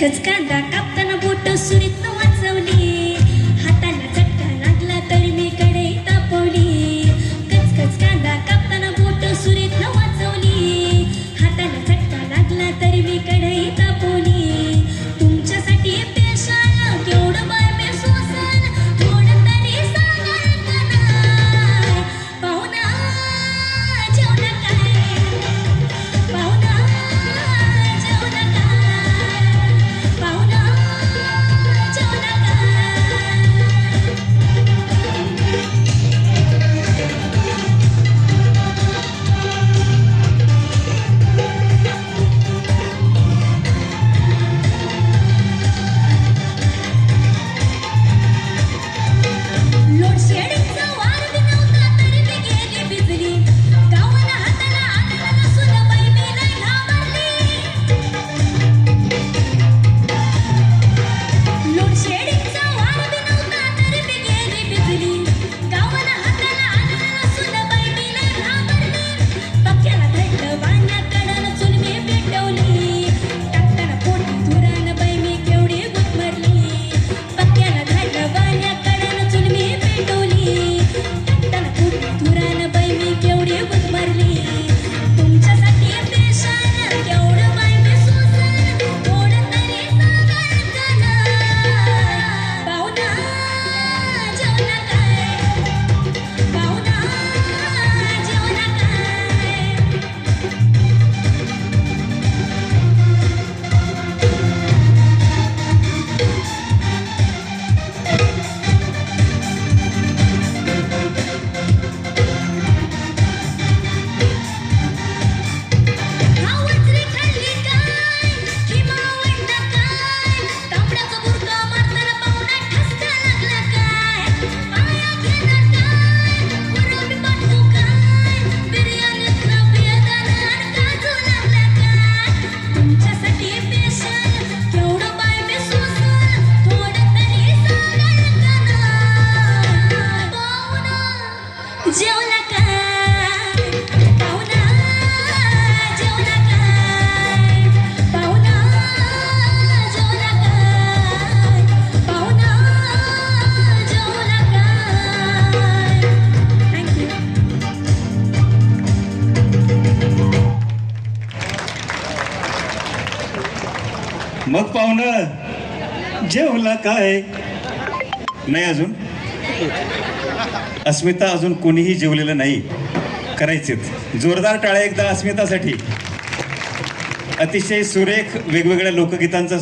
Cause kada kapta na boto surit no मग पाहुणं जेवला काय? नाही अजून? अस्मिता अजून कोणीही जेवलेलं नाही. करायचेच जोरदार टाळ्या एकदा अस्मितासाठी. अतिशय सुरेख वेगवेगळ्या लोकगीतांचा